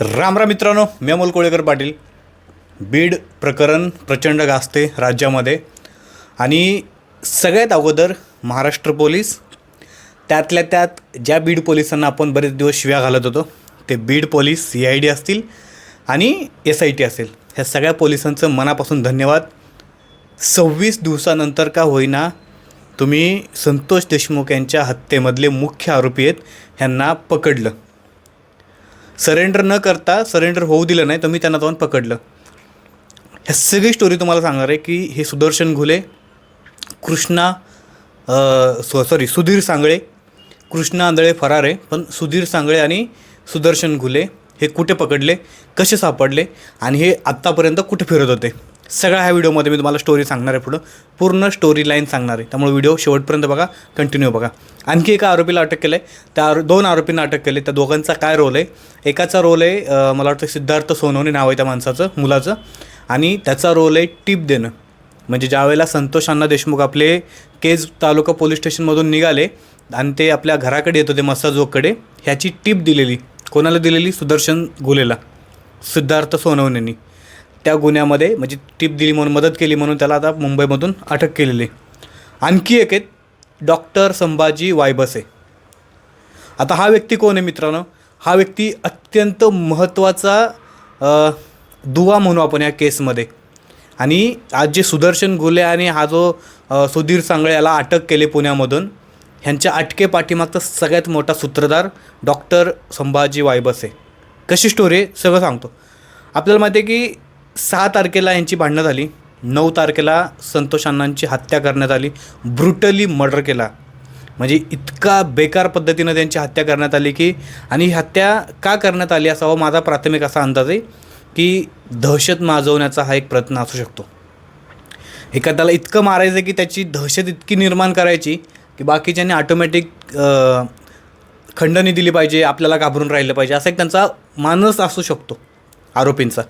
तर राम राम मित्रांनो मी अमोल कोळेकर पाटील. बीड प्रकरण प्रचंड गाजते राज्यामध्ये. आणि सगळ्यात अगोदर महाराष्ट्र पोलीस त्यातल्या त्यात ज्या बीड पोलिसांना आपण बरेच दिवस शिव्या घालत होतो ते Beed police C I D असतील आणि एस आय टी असेल. ह्या सगळ्या पोलिसांचं मनापासून धन्यवाद. सव्वीस दिवसानंतर का होईना तुम्ही संतोष देशमुख यांच्या हत्येमधले मुख्य आरोपी आहेत ह्यांना पकडलं. सरेंडर न करता सरेंडर होऊ दिलं नाही तर मी त्यांना जाऊन पकडलं. ह्या सगळी स्टोरी तुम्हाला सांगणार आहे की हे सुदर्शन घुले कृष्णा सॉ सॉरी सुधीर सांगळे कृष्णा आंधळे फरार आहे पण सुधीर सांगळे आणि सुदर्शन घुले हे कुठे पकडले कसे सापडले आणि हे आत्तापर्यंत कुठे फिरत होते? सगळ्या ह्या व्हिडिओमध्ये मी तुम्हाला स्टोरी सांगणार आहे पुढं. पूर्ण स्टोरी लाईन सांगणार आहे. त्यामुळे व्हिडिओ शेवटपर्यंत बघा कंटिन्यू बघा. आणखी एका आरोपीला अटक केलं आहे त्या आरो दोन आरोपींना अटक केली. त्या दोघांचा काय रोल आहे? एकाचा रोल आहे मला वाटतं सिद्धार्थ सोनवणे नाव आहे त्या माणसाचं मुलाचं. आणि त्याचा रोल आहे टीप देणं. म्हणजे ज्यावेळेला संतोष अण्णा देशमुख आपले केज तालुका पोलीस स्टेशनमधून निघाले आणि ते आपल्या घराकडे येत होते मसाजोगकडे ह्याची टीप दिलेली. कोणाला दिलेली? सुदर्शन गुलेला. सिद्धार्थ सोनवणेंनी. त्या गुन्ह्यामध्ये म्हणजे टीप दिली म्हणून मदत केली म्हणून त्याला आता मुंबईमधून अटक केलेली आणखी एक आहेत डॉक्टर संभाजी वायबसे. आता हा व्यक्ती कोण आहे मित्रांनो? हा व्यक्ती अत्यंत महत्त्वाचा दुवा म्हणू आपण या केसमध्ये. आणि आज जे सुदर्शन गुले आणि हा जो सुधीर सांगळे याला अटक केले पुण्यामधून ह्यांच्या अटके पाठीमागचा सगळ्यात मोठा सूत्रधार डॉक्टर संभाजी वायबसे. कशी स्टोरी आहे? सगळं सांगतो. आपल्याला माहिती आहे की सहा तारखेला यांची भांडणं झाली. नऊ तारखेला संतोष अण्णांची हत्या करण्यात आली. ब्रुटली मर्डर केला. म्हणजे इतका बेकार पद्धतीनं त्यांची हत्या करण्यात आली की आणि ही हत्या का करण्यात आली असावा माझा प्राथमिक असा अंदाज आहे की दहशत माजवण्याचा हा एक प्रयत्न असू शकतो. एखाद्याला इतकं मारायचं की त्याची दहशत इतकी निर्माण करायची की बाकीच्यांनी ऑटोमॅटिक खंडणी दिली पाहिजे आपल्याला घाबरून राहिलं पाहिजे असा एक त्यांचा मानस असू शकतो आरोपींचा.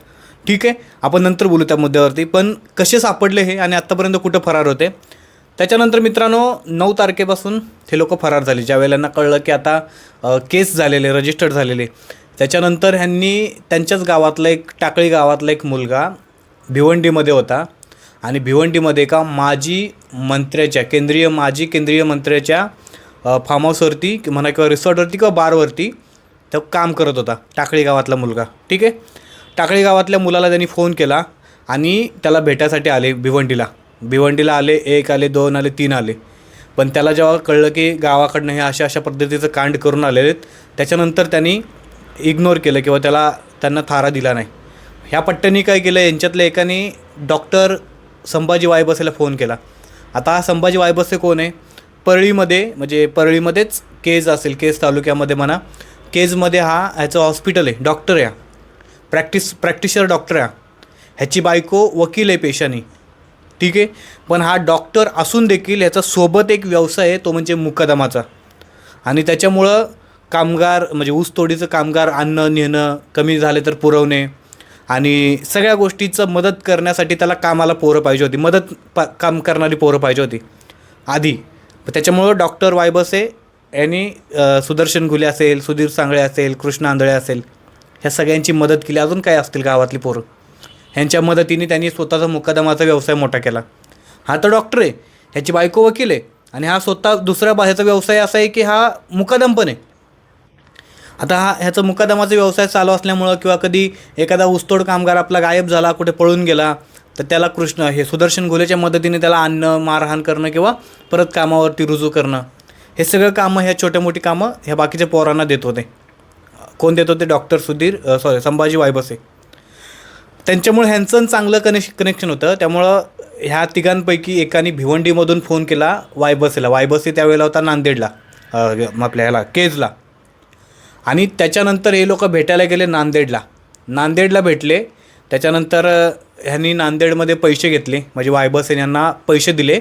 ठीक आहे आपण नंतर बोलू त्या मुद्द्यावरती. पण कसे सापडले हे आणि आत्तापर्यंत कुठं फरार होते? त्याच्यानंतर मित्रांनो नऊ तारखेपासून हे लोक फरार झाले. ज्यावेळेला यांना कळलं की आता केस झालेले रजिस्टर्ड झालेले. त्याच्यानंतर ह्यांनी त्यांच्याच गावातला एक टाकळी गावातला एक मुलगा भिवंडीमध्ये होता. आणि भिवंडीमध्ये एका माजी मंत्र्याच्या केंद्रीय माजी केंद्रीय मंत्र्याच्या फार्म हाऊसवरती म्हणा किंवा रिसॉर्टवरती किंवा बारवरती तो काम करत होता टाकळी गावातला मुलगा. ठीक आहे? टाकळी गावातल्या मुलाला त्यांनी फोन केला आणि त्याला भेटायसाठी आले भिवंडीला. भिवंडीला आले एक आले दोन आले तीन आले. पण त्याला जेव्हा कळलं की गावाकडनं हे अशा अशा पद्धतीचं कांड करून आलेले आहेत त्याच्यानंतर त्यांनी इग्नोर केलं किंवा त्याला त्यांना थारा दिला नाही. ह्या पट्ट्यांनी काय केलं यांच्यातल्या एकाने डॉक्टर संभाजी वायबसेला फोन केला. आता हा संभाजी वायबसे कोण आहे? परळीमध्ये म्हणजे परळीमध्येच केज असेल केज तालुक्यामध्ये म्हणा केजमध्ये हा ह्याचं हॉस्पिटल आहे डॉक्टर आहे प्रॅक्टिस प्रॅक्टिशर डॉक्टर आहे. हा. ह्याची बायको वकील आहे पेशाने. ठीक आहे? पण हा डॉक्टर असून देखील ह्याचा सोबत एक व्यवसाय आहे तो म्हणजे मुकदमाचा. आणि त्याच्यामुळं कामगार म्हणजे ऊसतोडीचं कामगार आणणं नेणं कमी झाले तर पुरवणे. आणि सगळ्या गोष्टीचं मदत करण्यासाठी त्याला कामाला पोरं पाहिजे होती. मदत पा काम करणारी पोरं पाहिजे होती. आधी. त्याच्यामुळं डॉक्टर वायबसे यांनी सुदर्शन घुले असेल सुधीर सांगळे असेल कृष्ण आंधळे असेल ह्या सगळ्यांची मदत केली. अजून काय असतील गावातली पोरं? ह्यांच्या मदतीने त्यांनी स्वतःचा मुकदमाचा व्यवसाय मोठा केला. हा तर डॉक्टर आहे. ह्याची बायको वकील आहे. आणि हा स्वतः दुसऱ्या बा- ह्याचा व्यवसाय असा आहे की हा मुकदम पण आहे. आता हा ह्याचा मुकादमाचा व्यवसाय चालू असल्यामुळं किंवा कधी एखादा ऊसतोड कामगार आपला गायब झाला कुठे पळून गेला तर त्याला कृष्ण हे सुदर्शन घोलेच्या मदतीने त्याला आणणं मारहाण करणं किंवा परत कामावरती रुजू करणं हे सगळं कामं ह्या छोट्या मोठी कामं ह्या बाकीच्या पोरांना देत होते. कोण देत होते? Doctor Sudhir sorry Sambhaji Waybase. त्यांच्यामुळे ह्यांचं आणि चांगलं कनेक्श कनेक्शन होतं. त्यामुळं ह्या तिघांपैकी एकाने भिवंडीमधून फोन केला वायबसेला. वायबसे त्यावेळेला होता नांदेडला आपल्या ह्याला केजला. आणि त्याच्यानंतर हे लोक भेटायला गेले नांदेडला. नांदेडला भेटले. त्याच्यानंतर ह्यांनी नांदेडमध्ये पैसे घेतले. म्हणजे वायबसेन यांना पैसे दिले.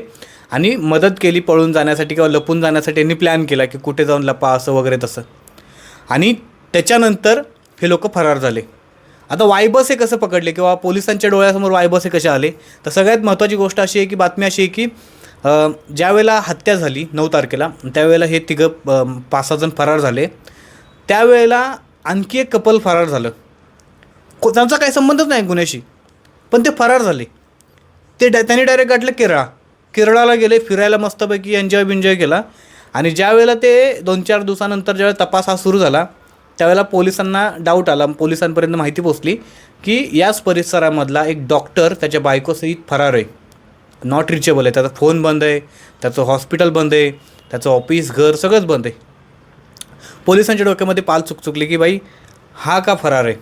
आणि मदत केली पळून जाण्यासाठी किंवा लपून जाण्यासाठी यांनी प्लॅन केला की कुठे जाऊन लपा असं वगैरे तसं. आणि त्याच्यानंतर हे लोक फरार झाले. आता वायबस हे कसं पकडले किंवा पोलिसांच्या डोळ्यासमोर वायबस हे कसे आले? तर सगळ्यात महत्त्वाची गोष्ट अशी आहे की बातमी अशी आहे की ज्यावेळेला हत्या झाली नऊ तारखेला त्यावेळेला हे तिघं पाच सहा जण फरार झाले. त्यावेळेला आणखी एक कपल फरार झालं. को त्यांचा काही संबंधच नाही गुन्ह्याशी पण ते फरार झाले. ते डा त्यांनी डायरेक्ट गाठलं केरळा. केरळाला गेले फिरायला मस्तपैकी एन्जॉय बिन्जॉय केला. आणि ज्यावेळेला ते दोन चार दिवसानंतर ज्यावेळेला तपास हा सुरू झाला त्यावेळेला पोलिसांना डाऊट आला. पोलिसांपर्यंत माहिती पोचली की याच परिसरामधला एक डॉक्टर त्याच्या बायकोसहित फरार आहे. नॉट रिचेबल आहे. त्याचा फोन बंद आहे. त्याचं हॉस्पिटल बंद आहे. त्याचं ऑफिस घर सगळंच बंद आहे. पोलिसांच्या डोक्यामध्ये पाल चुकचुकली की बाई हा का फरार आहे?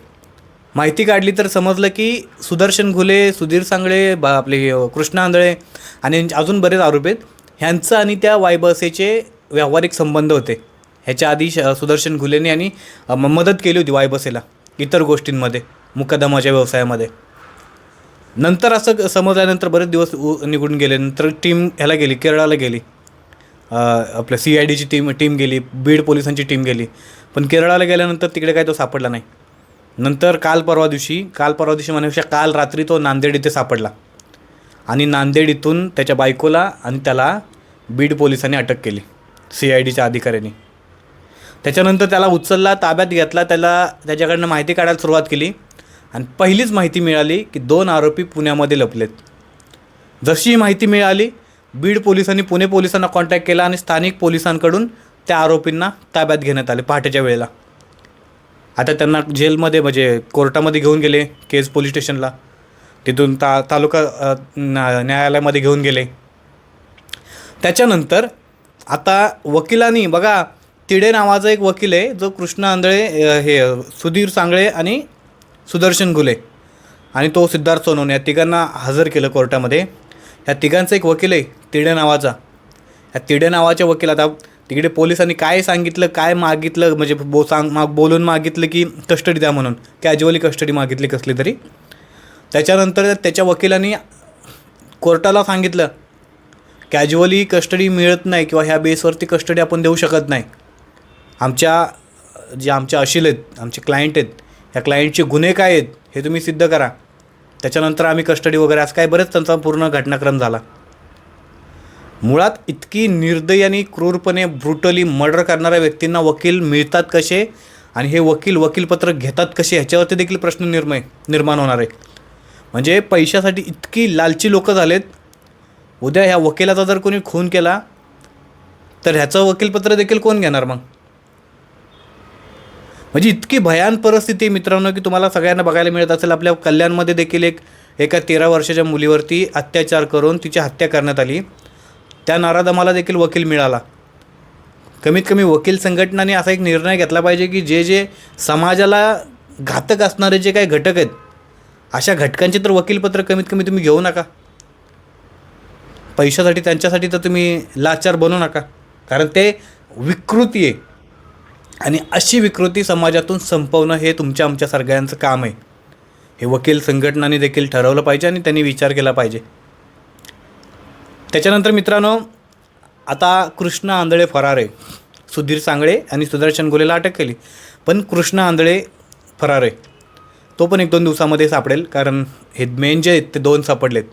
माहिती काढली तर समजलं की सुदर्शन घुले सुधीर सांगळे बा आपले कृष्णा आंधळे आणि अजून बरेच आरोपी आहेत. ह्यांचं आणि त्या वायबसेचे व्यावहारिक संबंध होते. ह्याच्या आधी श- सुदर्शन घुलेने आणि म- मदत केली होती वायबसेला इतर गोष्टींमध्ये मुकदमाच्या व्यवसायामध्ये. नंतर असं समजल्यानंतर बरेच दिवस उ निघून गेले. नंतर टीम ह्याला गेली केरळाला गेली. आपल्या सी आय डीची टीम टीम गेली बीड पोलिसांची टीम गेली. पण केरळाला गेल्यानंतर तिकडे काय तो सापडला नाही. नंतर काल परवा दिवशी काल परवा दिवशी म्हणण्यापेक्षा काल रात्री तो नांदेड इथे सापडला. आणि नांदेड इथून त्याच्या बायकोला आणि त्याला बीड पोलिसांनी अटक केली सी आय डीच्या अधिकाऱ्यांनी. त्याच्यानंतर त्याला उचलला ताब्यात घेतला त्याला त्याच्याकडनं माहिती काढायला सुरुवात केली. आणि पहिलीच माहिती मिळाली की दोन आरोपी पुण्यामध्ये लपलेत. जशी ही माहिती मिळाली बीड पोलिसांनी पुणे पोलिसांना कॉन्टॅक्ट केला आणि स्थानिक पोलिसांकडून त्या आरोपींना ताब्यात घेण्यात आले पहाटेच्या वेळेला. आता त्यांना जेलमध्ये म्हणजे कोर्टामध्ये घेऊन गेले केज पोलीस स्टेशनला. तिथून ता तालुका न्या- न्यायालयामध्ये घेऊन गेले. त्याच्यानंतर आता वकिलांनी बघा तिडे नावाचा एक वकील आहे जो कृष्ण आंधळे हे सुधीर सांगळे आणि सुदर्शन गुले आणि तो सिद्धार्थ सोनवणे या तिघांना हजर केलं कोर्टामध्ये. ह्या तिघांचा एक वकील आहे तिडे नावाचा. ह्या तिडे नावाच्या वकील आता तिकडे पोलिसांनी काय सांगितलं काय मागितलं म्हणजे बो सांग माग बोलून मागितलं की कस्टडी द्या म्हणून. कॅज्युअली कस्टडी मागितली कसली तरी. त्याच्यानंतर त्याच्या वकिलांनी कोर्टाला सांगितलं कॅज्युअली कस्टडी मिळत नाही किंवा ह्या बेसवरती कस्टडी आपण देऊ शकत नाही. आमच्या जे आमच्या अशील आहेत आमचे क्लायंट आहेत ह्या क्लायंटचे गुन्हे काय आहेत हे तुम्ही सिद्ध करा. त्याच्यानंतर आम्ही कस्टडी वगैरे असं काय बरेच त्यांचा पूर्ण घटनाक्रम झाला. मुळात इतकी निर्दयी आणि क्रूरपणे ब्रुटली मर्डर करणाऱ्या व्यक्तींना वकील मिळतात कसे? आणि हे वकील वकीलपत्र घेतात कसे? ह्याच्यावरती देखील प्रश्न निर्मय निर्माण होणार आहे. म्हणजे पैशासाठी इतकी लालची लोकं झालेत. उद्या ह्या वकिलाचा जर कोणी खून केला तर ह्याचं वकीलपत्र देखील कोण घेणार मग? म्हणजे इतकी भयान परिस्थिती आहे मित्रांनो की तुम्हाला सगळ्यांना बघायला मिळत असेल. आपल्या कल्याणमध्ये देखील एक एका तेरा वर्षाच्या मुलीवरती अत्याचार करून तिची हत्या करण्यात आली. त्या नारादमाला देखील वकील मिळाला. कमीत कमी वकील संघटनाने असा एक निर्णय घेतला पाहिजे की जे जे समाजाला घातक असणारे जे काही घटक आहेत अशा घटकांचे तर वकीलपत्र कमीत कमी तुम्ही घेऊ नका. पैशासाठी त्यांच्यासाठी तर तुम्ही लाचार बनू नका. कारण ते विकृती आहे. आणि अशी विकृती समाजातून संपवणं हे तुमच्या आमच्या सगळ्यांचं काम आहे. हे वकील संघटनांनी देखील ठरवलं पाहिजे आणि त्यांनी विचार केला पाहिजे. त्याच्यानंतर मित्रांनो आता कृष्ण आंधळे फरार आहे सुधीर सांगळे आणि सुदर्शन गोलेला अटक केली. पण कृष्ण आंधळे फरार आहे तो पण एक दोन दिवसामध्ये सापडेल कारण हे मेन जे आहेत ते दोन सापडलेत.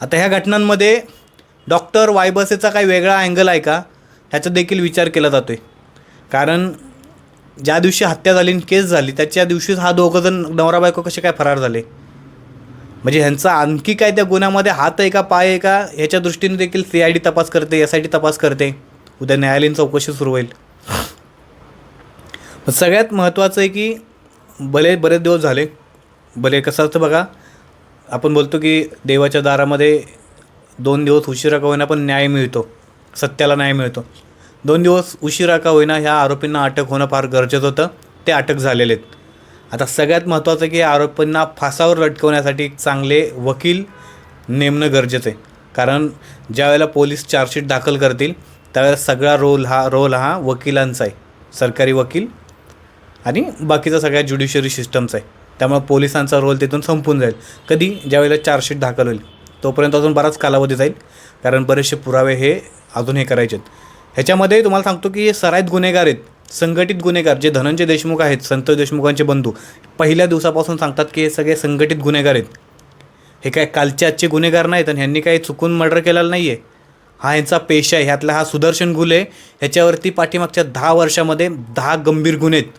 आता ह्या घटनांमध्ये डॉक्टर वायबसेचा काही वेगळा अँगल आहे का? ह्याचा देखील विचार केला जातो आहे कारण ज्या दिवशी हत्या झाली आणि केस झाली त्याच्या दिवशीच हा दोघंजण नवरा बायको कसे काय फरार झाले? म्हणजे ह्यांचा आणखी काय त्या गुन्ह्यामध्ये हात आहे का पाय आहे का ह्याच्या दृष्टीने देखील सी आय डी तपास करते एस आय डी तपास करते. उद्या न्यायालयीन चौकशी सुरू होईल. सगळ्यात महत्त्वाचं आहे की भले बरेच दिवस झाले भले कसं असतं बघा आपण बोलतो की देवाच्या दारामध्ये दोन दिवस उशिरा का होईना पण न्याय मिळतो सत्याला न्याय मिळतो. दोन दिवस उशिरा का होईना ह्या आरोपींना अटक होणं फार गरजेचं होतं. ते अटक झालेले आहेत. आता सगळ्यात महत्त्वाचं की आरोपींना फासावर लटकवण्यासाठी एक चांगले वकील नेमणं गरजेचं आहे. कारण ज्यावेळेला पोलीस चार्जशीट दाखल करतील त्यावेळेला सगळा रोल हा रोल हा वकिलांचा आहे. सरकारी वकील आणि बाकीचा सगळ्या ज्युडिशरी सिस्टमचा आहे. त्यामुळे पोलिसांचा रोल तिथून संपून जाईल. कधी? ज्यावेळेला चार्जशीट दाखल होईल. तोपर्यंत अजून बराच कालावधी जाईल. कारण बरेचसे पुरावे हे अजून हे करायचे आहेत. ह्याच्यामध्ये तुम्हाला सांगतो की हे सराईत गुन्हेगार आहेत संघटित गुन्हेगार जे धनंजय देशमुख आहेत संतोष देशमुखांचे बंधू पहिल्या दिवसापासून सांगतात की हे सगळे संघटित गुन्हेगार आहेत. हे काय कालचे आजचे गुन्हेगार नाहीत आणि ह्यांनी काही चुकून मर्डर केलेला नाही आहे हा यांचा पेशा आहे ह्यातला हा सुदर्शन गुले ह्याच्यावरती पाठीमागच्या दहा वर्षामध्ये दहा गंभीर गुन्हे आहेत.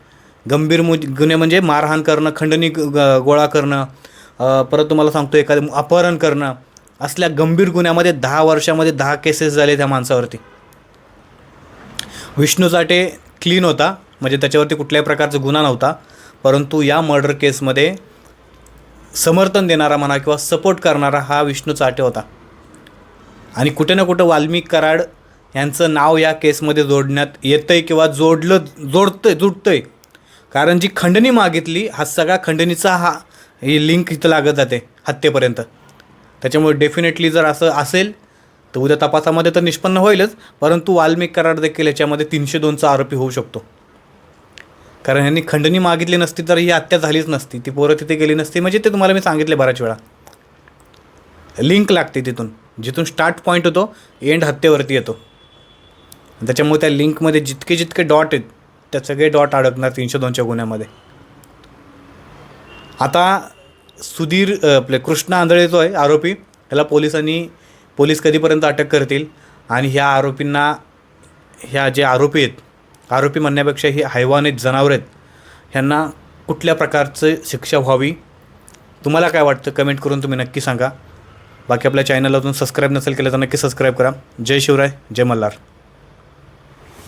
गंभीर मु गुन्हे म्हणजे मारहाण करणं खंडणी ग- गोळा करणं परत तुम्हाला सांगतो एखादं अपहरण करणं असल्या गंभीर गुन्ह्यामध्ये दहा वर्षामध्ये दहा केसेस झाले त्या माणसावरती. विष्णू साठे क्लीन होता. म्हणजे त्याच्यावरती कुठल्याही प्रकारचा गुन्हा नव्हता. परंतु या मर्डर केसमध्ये समर्थन देणारा म्हणा किंवा सपोर्ट करणारा हा विष्णू चाटे होता. आणि कुठे ना कुठं वाल्मिक कराड यांचं नाव या केसमध्ये जोडण्यात येतं आहे किंवा जोडलं जोडतं आहे जुटतं आहे कारण जी खंडणी मागितली हा सगळा खंडणीचा हा ही लिंक इथं लागत जाते हत्येपर्यंत. त्याच्यामुळे डेफिनेटली जर असं असेल तर उद्या तपासामध्ये तर निष्पन्न होईलच परंतु वाल्मिक करार देखील याच्यामध्ये तीनशे दोनचा आरोपी होऊ शकतो. कारण यांनी खंडणी मागितली नसती तर ही हत्या झालीच नसती. ती पोरं तिथे गेली नसती. म्हणजे ते तुम्हाला मी सांगितले बऱ्याच वेळा. लिंक लागते तिथून जिथून स्टार्ट पॉईंट होतो एंड हत्येवरती येतो. त्याच्यामुळे त्या लिंकमध्ये जितके जितके डॉट आहेत त्या सगळे डॉट अडकणार तीनशे दोनच्या गुन्ह्यामध्ये. आता सुधीर आपले कृष्ण आंधळे जो आहे आरोपी ह्याला पोलिसांनी पोलीस कधीपर्यंत अटक करतील आणि ह्या आरोपींना ह्या जे आरोपी आहेत आरोपी म्हणण्यापेक्षा ही हैवान आहेत जनावर आहेत ह्यांना कुठल्या प्रकारचं शिक्षा व्हावी? तुम्हाला काय वाटतं? कमेंट करून तुम्ही नक्की सांगा. बाकी आपल्या चॅनलला अजून सबस्क्राईब नसेल केलं तर नक्की सबस्क्राईब करा. जय शिवराय जय मल्हार.